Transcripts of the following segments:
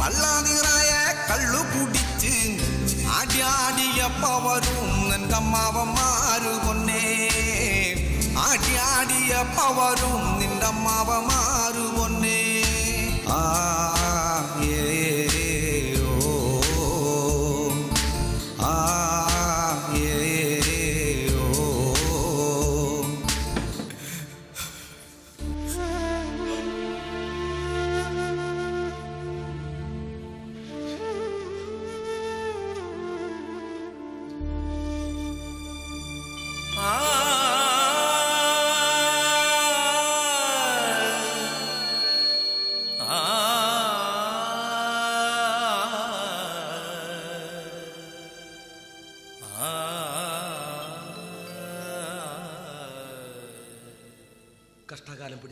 പള്ള നിറയെ കള്ളു കുടിച്ച് ആടിയാടിയപ്പ വരും നിന്റെ അമ്മാവന്മാരു പൊന്നേ ആടിയാടിയപ്പ വരും നിന്റെ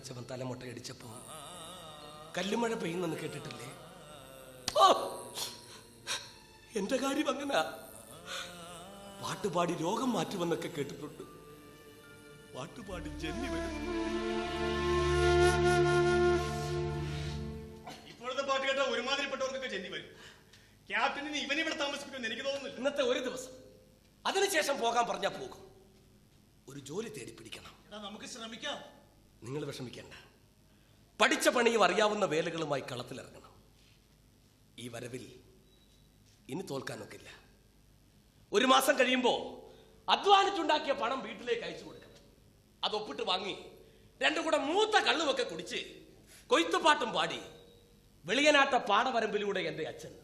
പിടിച്ചവൻ തലമുട്ടയടിച്ചപ്പോ കല്ലുമഴ പെയ്യുന്നെന്ന് കേട്ടിട്ടില്ലേ? എന്റെ കാര്യം അങ്ങനെ. പാട്ടുപാടി രോഗം മാറ്റുമെന്നൊക്കെ കേട്ടിട്ടുണ്ട്. പാട്ടുപാടി ജന്മി വരും ഇപ്പോഴത്തെ പാട്ട് കേട്ടാൽ ഒരുമാതിരിപ്പെട്ടവർക്കൊക്കെ ജന്മി വരും. ക്യാപ്റ്റനിന് ഇവനെ ഇവിടെ താമസിക്കുമെന്ന് എനിക്ക് തോന്നുന്നില്ല. ഇന്നത്തെ ഒരു ദിവസം. അതിനുശേഷം പോകാൻ പറഞ്ഞാൽ പോകും. ഒരു ജോലി തേടി പിടിക്കണം. നമുക്ക് ശ്രമിക്കാം. നിങ്ങൾ വിഷമിക്കേണ്ട. പഠിച്ച പണിയും അറിയാവുന്ന വേലകളുമായി കളത്തിലിറങ്ങണം. ഈ വരവിൽ ഇനി തോൽക്കാനൊക്കില്ല. ഒരു മാസം കഴിയുമ്പോൾ അധ്വാനിച്ചുണ്ടാക്കിയ പണം വീട്ടിലേക്ക് അയച്ചു കൊടുക്കണം. അത് ഒപ്പിട്ട് വാങ്ങി രണ്ടു കൂടെ മൂത്ത കള്ളുമൊക്കെ കുടിച്ച് കൊയ്ത്തുപാട്ടും പാടി വെളിയനാട്ട പാടവരമ്പിലൂടെ എന്റെ അച്ഛൻ.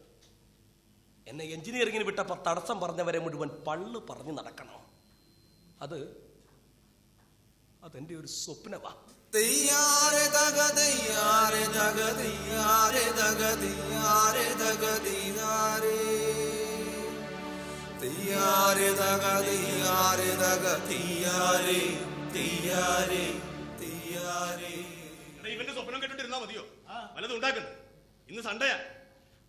എന്നെ എഞ്ചിനീയറിങ്ങിന് വിട്ടപ്പോൾ തടസ്സം പറഞ്ഞവരെ മുഴുവൻ പള്ളു പറഞ്ഞു നടക്കണം. അത് അതെന്റെ ഒരു സ്വപ്നമാണ് ഇവന്റെ സ്വപ്നം കേട്ടിട്ടിരുന്നാ മതിയോ? വല്ലതും ഉണ്ടാക്കണ്ട? ഇന്ന് സൺഡേയാ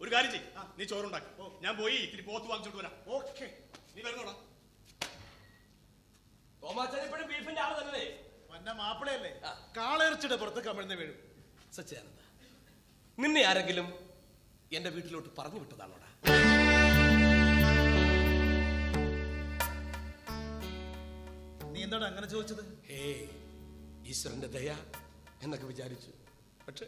ഒരു കാര്യം ചെയ് നീ ചോറുണ്ടാക്കി ഞാൻ പോയി ഇത്തിരി പോത്ത് വാങ്ങിച്ചോണ്ട് വരാം. ഓക്കെ. നീ വരുന്നോടാ. തോമാച്ചൻ ഇപ്പോഴും ബീഫിന്റെ ആൾ തന്നെ വന്ന മാപ്പിളയല്ലേ? കാളയിറച്ചിയുടെ പുറത്ത് കമിഴ്ന്ന് വീഴും. സത്യാനന്ദ നിന്നെ ആരെങ്കിലും എന്റെ വീട്ടിലോട്ട് പറഞ്ഞു വിട്ടതാണോടാ? നീ എന്താണ് അങ്ങനെ ചോദിച്ചത്? ഹേ ഈശ്വരന്റെ ദയ എന്നൊക്കെ വിചാരിച്ചു. പക്ഷെ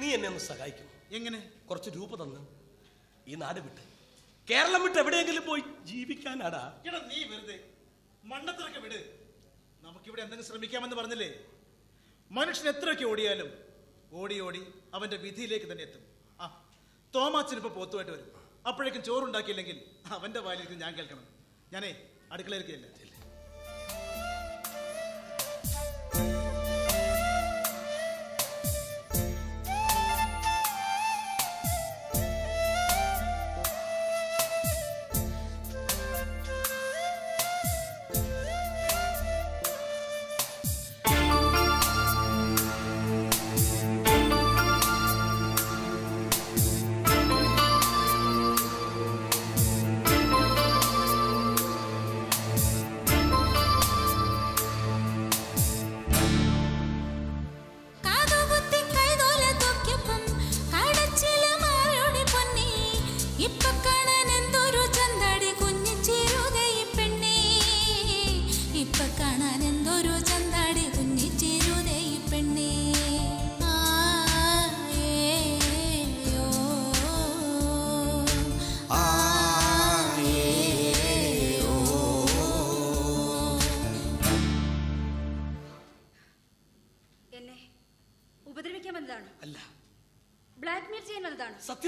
നീ എന്നെ ഒന്ന് സഹായിക്കും. എങ്ങനെ? കുറച്ച് രൂപ തന്ന് ഈ നാട് വിട്ട്. കേരളം വിട്ട് എവിടെയെങ്കിലും പോയി ജീവിക്കാനാടാ. എടാ നീ വെറുതെ മണ്ടത്തിറക്കെ വിട്. നമുക്കിവിടെ എന്തെങ്കിലും ശ്രമിക്കാമെന്ന് പറഞ്ഞില്ലേ? മനുഷ്യൻ എത്രയൊക്കെ ഓടിയാലും ഓടി ഓടി അവന്റെ വിധിയിലേക്ക് തന്നെ എത്തും. ആ തോമാച്ചൻ ഇപ്പൊ പോത്തുമായിട്ട് വരും. അപ്പോഴേക്കും ചോറുണ്ടാക്കിയില്ലെങ്കിൽ അവന്റെ വായിലേക്ക് ഞാൻ കേൾക്കണം. ഞാനേ അടുക്കളയിലേക്കല്ല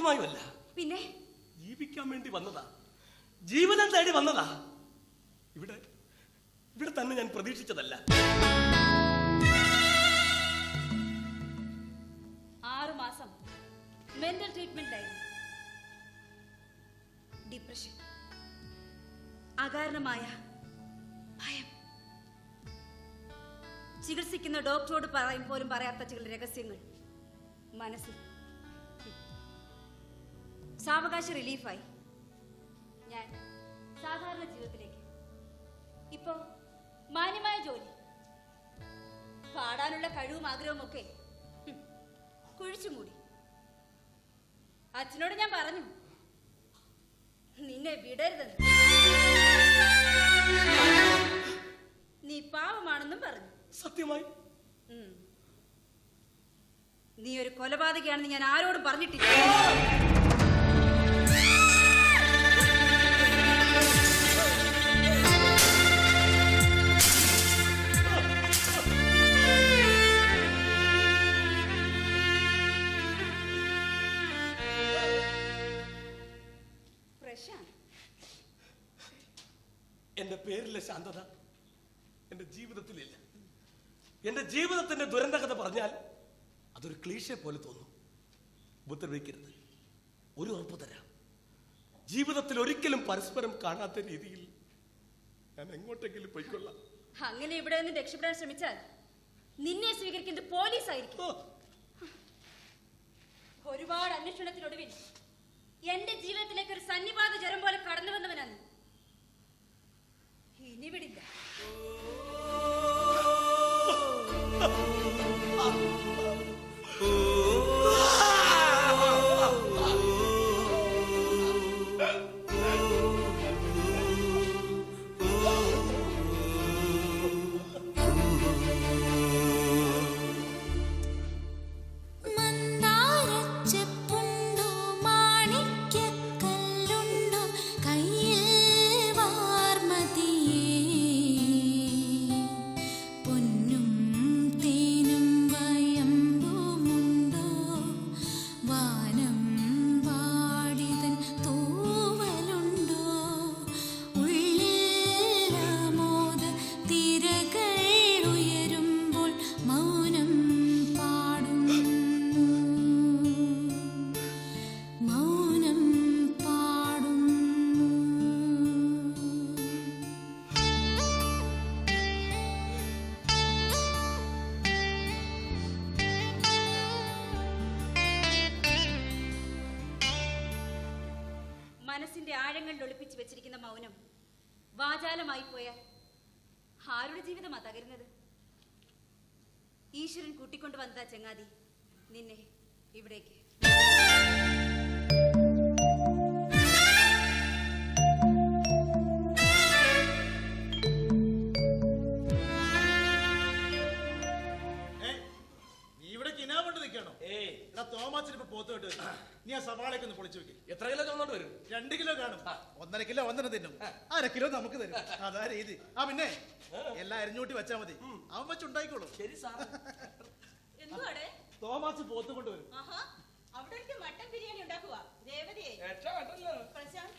വന്നതാണ് സത്യമായുമല്ല പിന്നെ? ജീവിക്കാൻ വേണ്ടി വന്നതാ. ജീവിതം തേടി വന്നതാ. ഇവിടെ ഇവിടെ തന്നെ ഞാൻ പ്രതീക്ഷിച്ചതല്ല. ആറു മാസം മെന്റൽ ട്രീറ്റ്മെന്റ് ഡിപ്രഷൻ അകാരണമായ ഭയം. ചികിത്സിക്കുന്ന ഡോക്ടറോട് പറയും പോലും പറയാത്ത ചില രഹസ്യങ്ങൾ മനസ്സിൽ സാവകാശ റിലീഫായി. ഞാൻ സാധാരണ ജീവിതത്തിലേക്ക്. ഇപ്പോ മാന്യമായ ജോലി. പാടാനുള്ള കഴിവും ആഗ്രഹവും ഒക്കെ. ഹും, കുഴിച്ചു മൂടി. അച്ഛനോട് ഞാൻ പറഞ്ഞു നിന്നെ വിടരുതെന്ന്. നീ പാവമാണെന്നും പറഞ്ഞു. സത്യമായി? നീ ഒരു കൊലപാതകയാണെന്ന് ഞാൻ ആരോടും പറഞ്ഞിട്ടില്ല. എന്റെ പേരിലെ ശാന്തത എന്റെ ജീവിതത്തിലില്ല. എന്റെ ജീവിതത്തിന്റെ ദുരന്തകഥ പറഞ്ഞാൽ അതൊരു ക്ലീശ പോലെ തോന്നും. ഉപദ്രവിക്കരുത് ഒരു ഉറപ്പ് തരാം. ജീവിതത്തിൽ ഒരിക്കലും പരസ്പരം കാണാത്ത രീതിയിൽ ഞാൻ എങ്ങോട്ടെങ്കിലും പോയിക്കൊള്ളാം. അങ്ങനെ ഇവിടെ നിന്ന് രക്ഷപ്പെടാൻ ശ്രമിച്ചാൽ നിന്നെ സ്വീകരിക്കുന്നത് പോലീസ് ആയിരിക്കും. ഒരുപാട് അന്വേഷണത്തിനൊടുവിൽ എന്റെ ജീവിതത്തിലേക്ക് ഒരു സന്നിപാത ജ്വരം പോലെ കടന്നു വന്നവനാണ് ഇനി വിടില്ല കൂട്ടിക്കൊണ്ടു വന്നതാ ചങ്ങാതി. നിന്നെ ഇവിടേക്ക്? നീ ആ സവാളയൊക്കെ ഒന്ന് പൊളിച്ചു വെക്ക്. എത്ര കിലോ വരും? രണ്ട് കിലോ കാണും. ഒന്നര കിലോ ഒന്നര തിന്നും. അര കിലോ നമുക്ക് തരും. അതാ രീതി. ആ പിന്നെ എല്ലാം അരിഞ്ഞൂട്ടി വെച്ചാ മതി. അവൻ വെച്ചുണ്ടായിക്കോളും ശരി സാർ തോമാച്ച് പോത്ത് കൊണ്ടുവരും. അവിടെ മട്ടൻ ബിരിയാണി ഉണ്ടാക്കുക രേവതിയെ പ്രശാന്ത്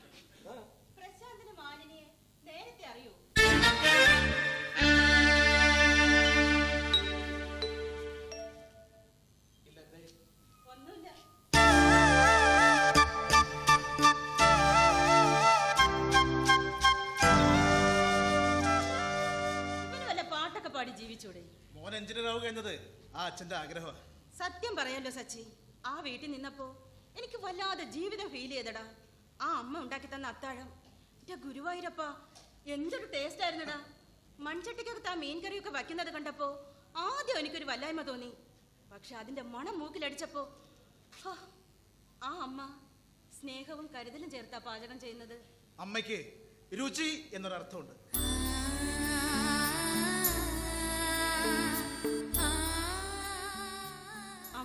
അച്ഛന്റെ ആഗ്രഹമാണ് സത്യം പറയല്ലോ സച്ചി. ആ വീട്ടിൽ നിന്നപ്പോ എനിക്ക് വല്ലാതെ ജീവിതം ഫീൽ ചെയ്തടാ. ആ അമ്മ ഉണ്ടാക്കി തന്ന അത്താഴം. എന്റെ ഗുരുവായൂരപ്പ എന്തൊരു ടേസ്റ്റ് ആയിരുന്നടാ. മൺചട്ടിക്കകത്ത് ആ മീൻ കറിയൊക്കെ വയ്ക്കുന്നത് കണ്ടപ്പോ ആദ്യം എനിക്കൊരു വല്ലായ്മ തോന്നി. പക്ഷെ അതിന്റെ മണം മൂക്കിലടിച്ചപ്പോ ആ അമ്മ സ്നേഹവും കരുതലും ചേർത്താ പാചകം ചെയ്യുന്നത്. അമ്മയ്ക്ക് രുചി എന്നൊരർത്ഥമുണ്ട്.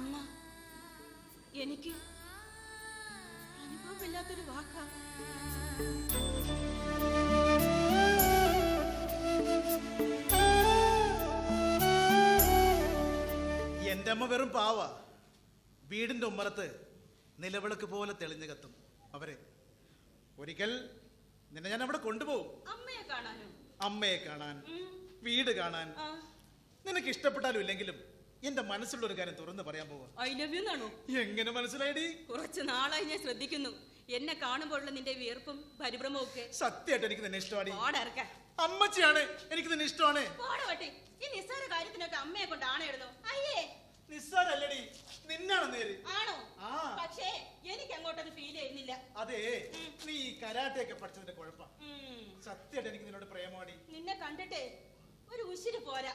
അമ്മ എനിക്ക് അനുഭവമില്ലാത്തൊരു വാക്കാ. എന്റെ അമ്മ വെറും പാവ. വീടിന്റെ ഉമ്മറത്ത് നിലവിളക്ക് പോലെ തെളിഞ്ഞു കത്തും. അവരെ ഒരിക്കൽ നിന്നെ ഞാൻ അവിടെ കൊണ്ടുപോകും. അമ്മയെ കാണാൻ വീട് കാണാൻ. നിനക്ക് ഇഷ്ടപ്പെട്ടാലും ഇല്ലെങ്കിലും എന്റെ മനസ്സിലുള്ള ഒരു കാര്യം തുറന്ന് പറയാൻ പോവാ. ഐ ലവ് യു എന്നാണോ? എങ്ങനെ മനസ്സിലായി കുറച്ച് നാളായി ഞാൻ ശ്രദ്ധിക്കുന്നു. എന്നെ കാണുമ്പോഴുള്ള നിന്റെ വിയർപ്പും പരിഭ്രമവും ഒക്കെ. സത്യമായിട്ട് എനിക്ക് നിന്നെ ഇഷ്ടമാണ് പാടിറക്കാൻ അമ്മച്ചിയാണ് എനിക്ക് നിന്നെ ഇഷ്ടമാണ്. പാടവട്ടെ ഈ നിസ്സാര കാര്യത്തിനൊക്കെ അമ്മയെ കൊണ്ട് ആണെടുന്നു അയ്യേ. നിസ്സാരല്ലടി. നിന്നാണ് നേര്. ആണോ. പക്ഷേ എനിക്ക് അങ്ങോട്ടത് ഫീൽ ചെയ്യുന്നില്ല. അതെ. നീ ഈ കരാട്ടയൊക്കെ പഠിച്ചതിന്റെ കുഴപ്പം. സത്യമായിട്ട് എനിക്ക് നിന്നോട് പ്രേമമാടി. നിന്നെ കണ്ടിട്ടേ ഒരു ഉശിര് പോരാ.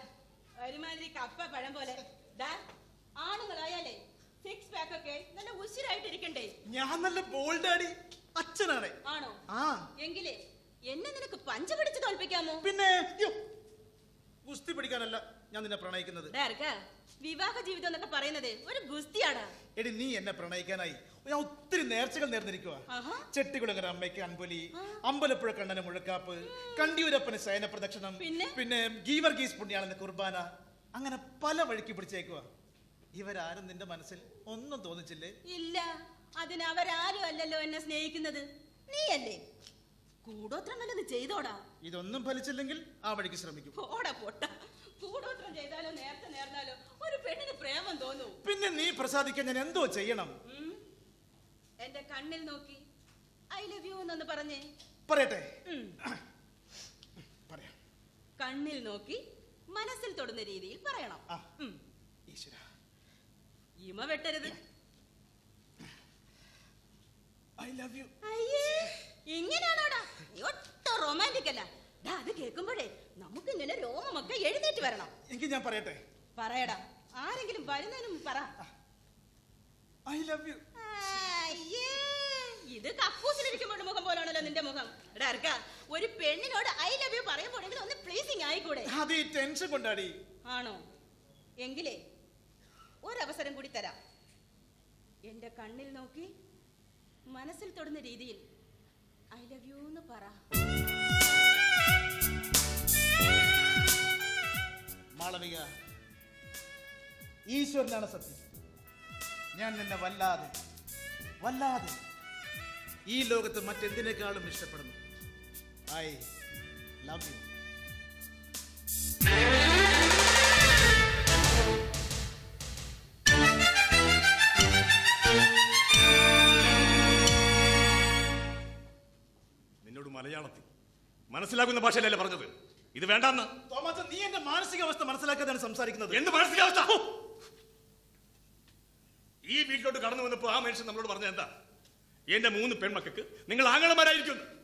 ഒരുമാതിരി കപ്പ പഴം പോലെ. ആണുങ്ങളായാലേ സിക്സ് പാക്ക് ഒക്കെ നല്ല ഉശിരായിട്ട് ഇരിക്കണ്ടേ ഞാൻ നല്ല ബോൾഡാടി അച്ഛനാണ്. ആണോ? ആ. എങ്കിലേ എന്നെ നിനക്ക് പഞ്ച പിടിച്ച് തോൽപ്പിക്കാമോ? പിന്നെ ഗുസ്തി പിടിക്കാനല്ല ഞാൻ നിന്നെ പ്രണയിക്കുന്നത്. വിവാഹ ജീവിതം എന്നൊക്കെ പറയുന്നത് ഒരു ഗുസ്തിയാടാ. എടി നീ എന്നെ പ്രണയിക്കാനായി. ഞാൻ ഒത്തിരി നേർച്ചകൾ നേർന്നിരിക്കുക. ചെട്ടികുളങ്ങര അമ്മയ്ക്ക് അൻപൊലി അമ്പലപ്പുഴ കണ്ണന് മുഴക്കാപ്പ് കണ്ടിയൂരപ്പന് ശയന പ്രദക്ഷിണം പിന്നെ? പിന്നെ ഗീവർഗീസ് പുണ്യാളന്റെ കുർബാന അങ്ങനെ പല വഴിക്ക് പിടിച്ചേക്കുക ഇവരാരും നിന്റെ മനസ്സിൽ ഒന്നും തോന്നിച്ചില്ലേ? ഇല്ല. അതിന് അവരാരും അല്ലല്ലോ എന്നെ സ്നേഹിക്കുന്നത്. നീയല്ലേ? കൂടോത്രം വല്ലത് ചെയ്തോടാ. ഇതൊന്നും ഫലിച്ചില്ലെങ്കിൽ ആ വഴിക്ക് ശ്രമിക്കും. ഓടാ പൊട്ട. കൂടോത്രം ചെയ്താലോ നേരത്തെ നേർന്നാലോ ഒരു പെണ്ണിന് പ്രേമം തോന്നൂ. പിന്നെ നീ പ്രസാദിക്കാൻ ഞാൻ എന്തോ ചെയ്യണം? എന്റെ കണ്ണിൽ നോക്കി. ഐ ലവ് യു എന്നൊന്ന് പറഞ്ഞേ. പറയട്ടെ. പറയാം. കണ്ണിൽ നോക്കി മനസ്സിൽ തൊടുന്ന രീതിയിൽ പറയണം. ഇമ വെട്ടരുത്. I love you. അയ്യേ ഇങ്ങനെയാണോടാ? ഒട്ടും റൊമാന്റിക് അല്ല. അത് കേൾക്കുമ്പോഴേ നമുക്ക് ഇങ്ങനെ രോമമൊക്കെ എഴുന്നേറ്റ് വരണം. എങ്കിൽ ഞാൻ പറയട്ടെ? പറയടാ. ആരെങ്കിലും വരുന്നതിനും പറ. I love you. അയ്യേ, ഇത് കക്കൂസിലിരിക്കുമ്പോൾ മുഖം പോലാണല്ലോ നിന്റെ മുഖം. എടാ ഒരു പെണ്ണിനോട് ഐ ലവ് യു പറയുമ്പോഴെങ്കിലും ഒന്ന് പ്ലീസിങ് ആയിക്കൂടെ? അത് ഈ ടെൻഷൻ കൊണ്ടാടി. ആണോ? എങ്കിലേ ഒരവസരം കൂടി തരാം. എന്റെ കണ്ണിൽ നോക്കി മനസ്സിൽ തൊടുന്ന രീതിയിൽ ഐ ലവ് യു എന്ന് പറ. മാളവിക ഈശ്വരനാണ് സത്യം. ഞാൻ നിന്നെ വല്ലാതെ വല്ലാതെ ഈ ലോകത്ത് മറ്റെന്തിനേക്കാളും ഇഷ്ടപ്പെടുന്നു? ഐ ലവ് യു നിന്നോട് മലയാളത്തിൽ മനസ്സിലാക്കുന്ന ഭാഷയിലല്ലേ പറഞ്ഞത്? ഇത് വേണ്ടെന്ന്. തോമസ് നീ എന്റെ മാനസികാവസ്ഥ മനസ്സിലാക്കാതാണ് സംസാരിക്കുന്നത്. എന്ത് മാനസികാവസ്ഥ? ഈ വീട്ടിലോട്ട് കടന്നു വന്നപ്പോ ആ മനുഷ്യൻ നമ്മളോട് പറഞ്ഞ എന്താ? എന്റെ മൂന്ന് പെൺമക്കൾക്ക് നിങ്ങൾ ആങ്ങളമാരായിരിക്കും.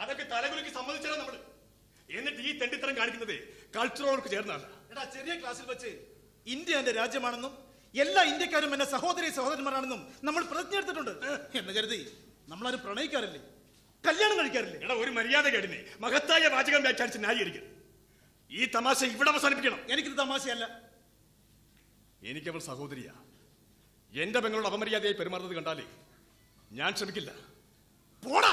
അതൊക്കെ തലകുലുക്കി സമ്മതിച്ചാണ് നമ്മൾ എന്നിട്ട് ഈ തെണ്ടിത്തരം കാണിക്കുന്നത് കൾച്ചറോർക്ക് ചേർന്നല്ല എടാ ചെറിയ ക്ലാസ്സിൽ വെച്ച് ഇന്ത്യ എന്റെ രാജ്യമാണെന്നും എല്ലാ ഇന്ത്യക്കാരും എന്റെ സഹോദരി സഹോദരന്മാരാണെന്നും നമ്മൾ പ്രതിജ്ഞ എടുത്തിട്ടുണ്ട്. എന്ന് കരുതി നമ്മളാരും പ്രണയിക്കാറില്ലേ? കല്യാണം കഴിക്കാറില്ലേ? എടാ ഒരു മര്യാദ കേടിനെ. മഹത്തായ വാചകം വ്യാഖ്യാനിച്ച് ന്യായീകരിക്കും. ഈ തമാശ ഇവിടെ അവസാനിപ്പിക്കണം. എനിക്കിത് തമാശയല്ല. എനിക്കവൾ സഹോദരിയാ. എന്റെ പെങ്ങളോട് അപമര്യാദയായി പെരുമാറുന്നത് കണ്ടാലേ ഞാൻ ശ്രമിക്കില്ല. പോടാ!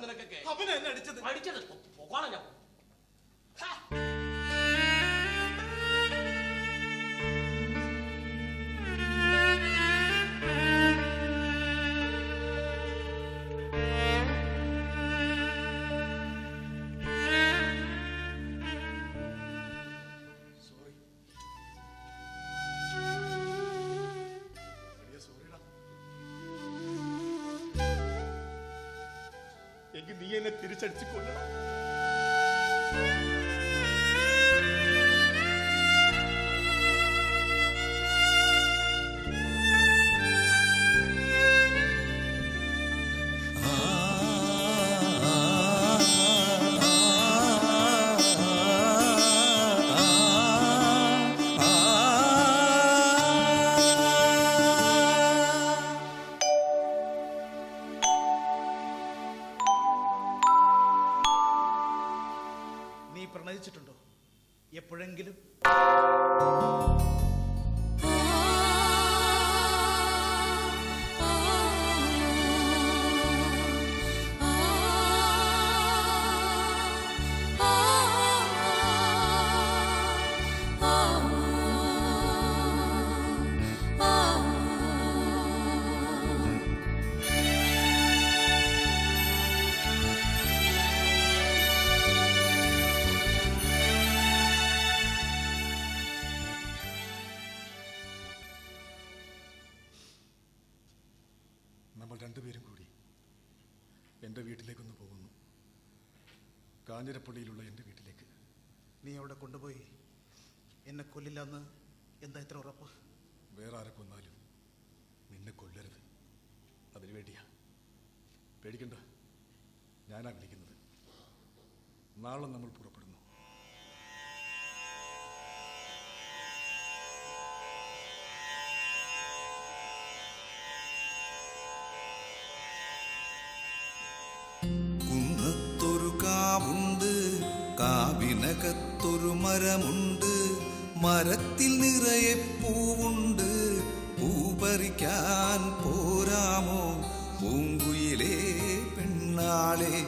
നിനക്കൊക്കെ? അവനെ എന്നെ അടിച്ചത്. അടിച്ചത് പോകണം ഞാൻ? നീ എന്നെ തിരിച്ചടിച്ചു കൊല്ലണം പ്രണയിച്ചിട്ടുണ്ടോ? എപ്പോഴെങ്കിലും. കാഞ്ഞിരപ്പള്ളിയിലുള്ള എന്റെ വീട്ടിലേക്ക്. നീ അവിടെ കൊണ്ടുപോയി. എന്നെ കൊല്ലില്ല എന്ന് എന്താ ഇത്ര ഉറപ്പ്? വേറെ ആരെ കൊന്നാലും നിന്നെ കൊല്ലരുത്. അതിനു വേണ്ടിയാ. പേടിക്കണ്ട. ഞാനാ വിളിക്കുന്നത്. നാളെ നമ്മൾ പുറപ്പെടുന്നു. കാവിനകത്തൊരു മരമുണ്ട്. മരത്തിൽ നിറയെ പൂവുണ്ട്. പൂ പറിക്കാൻ പോരാമോ? പൂങ്കുയിലേ പെണ്ണാളെ